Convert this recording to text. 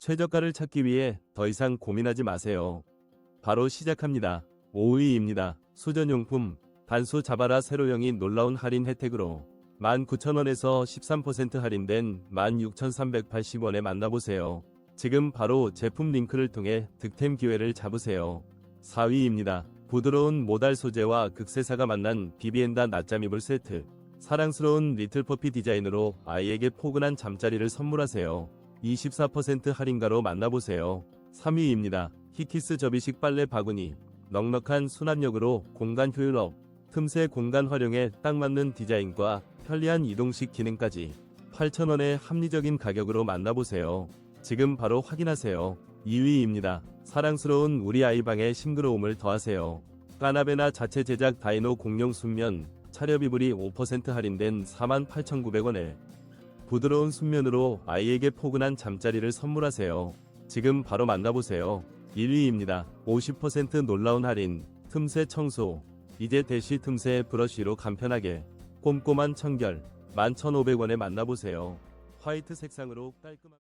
최저가를 찾기 위해 더 이상 고민하지 마세요. 바로 시작합니다. 5위입니다. 수전용품 단수 자바라 세로형이 놀라운 할인 혜택으로 19,000원에서 13% 할인된 16,380원에 만나보세요. 지금 바로 제품 링크를 통해 득템 기회를 잡으세요. 4위입니다. 부드러운 모달 소재와 극세사가 만난 비비엔다 낮잠 이불 세트. 사랑스러운 리틀 퍼피 디자인으로 아이에게 포근한 잠자리를 선물하세요. 24% 할인가로 만나보세요. 3위입니다. 히키스 접이식 빨래 바구니. 넉넉한 수납력으로 공간 효율업. 틈새 공간 활용에 딱 맞는 디자인과 편리한 이동식 기능까지 8,000원의 합리적인 가격으로 만나보세요. 지금 바로 확인하세요. 2위입니다. 사랑스러운 우리 아이방의 싱그러움을 더하세요. 까나베나 자체 제작 다이노 공룡 순면 차렵 이불이 5% 할인된 48,900원에 부드러운 순면으로 아이에게 포근한 잠자리를 선물하세요. 지금 바로 만나보세요. 1위입니다. 50% 놀라운 할인, 틈새 청소. 이제 대시 틈새 브러쉬로 간편하게 꼼꼼한 청결 11,500원에 만나보세요. 화이트 색상으로 깔끔한